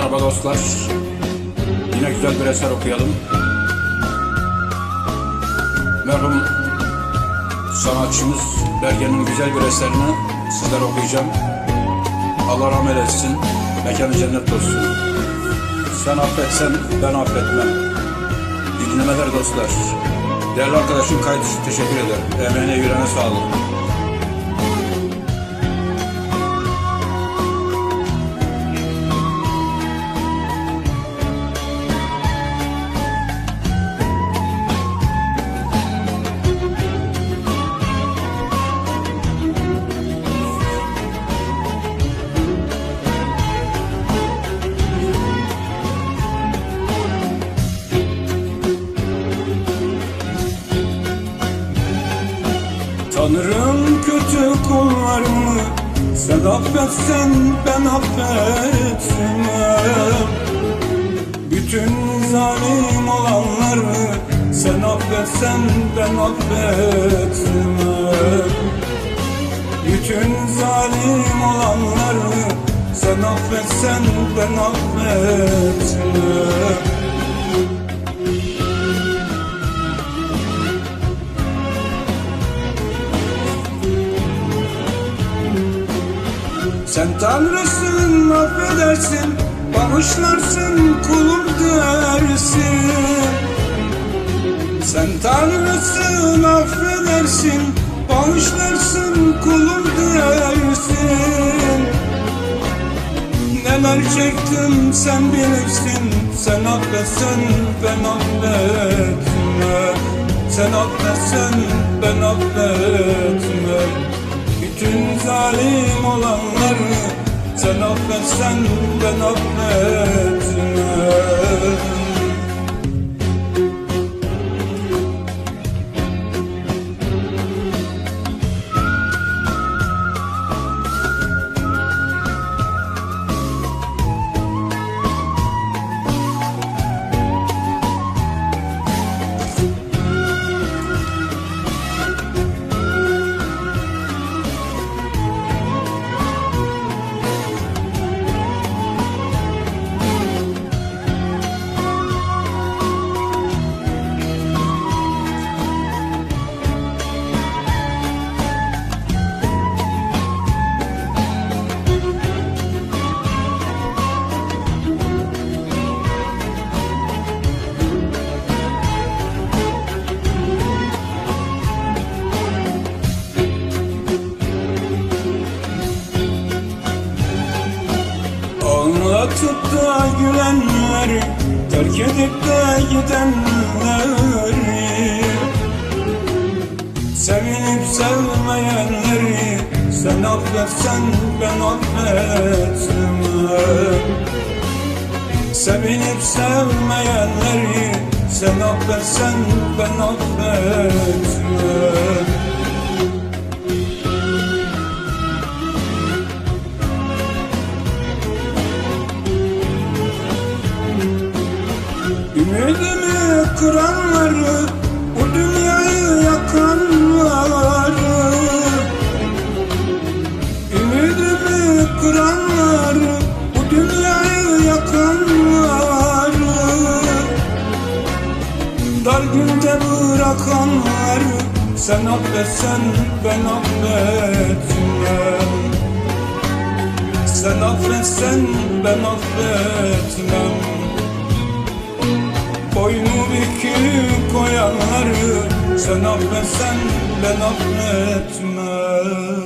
Merhaba dostlar. Yine güzel bir eser okuyalım. Merhum sanatçımız Bergen'in güzel bir eserini sizlere okuyacağım. Allah rahmet etsin. Mekanı cennet olsun. Sen affetsen ben affetmem. Dinlemeler dostlar. Değerli arkadaşım için teşekkür ederim. Emeğine yüreğine sağlık. Tanırım kötü kullarımı. Sen affetsen ben affetmem. Bütün zalim olanları Sen affetsen ben affetmem. Bütün zalim olanları Sen affetsen ben affetmem Sen Tanrısın affedersin Bağışlarsın kulum dersin. Sen Tanrısın affedersin Bağışlarsın kulum dersin. Neler çektim sen bilirsin. Sen affetsen ben affetmem Sen affetsen ben affetmem bütün zalim olanları Sen affetsen ben affetmem Gülenleri Terk edip de gidenleri Sevinip sevmeyenleri Sen affetsen ben affetmem. Sevinip sevmeyenleri Sen affetsen ben affetmem Ümidimi kıranları Bu dünyayı yakanları Ümidimi kıranları Bu dünyayı yakanları Dar günde bırakanları Sen affetsen ben affetmem. Sen affetsen ben affetmem Boynu bükük koyanları Sen affetsen ben affetmem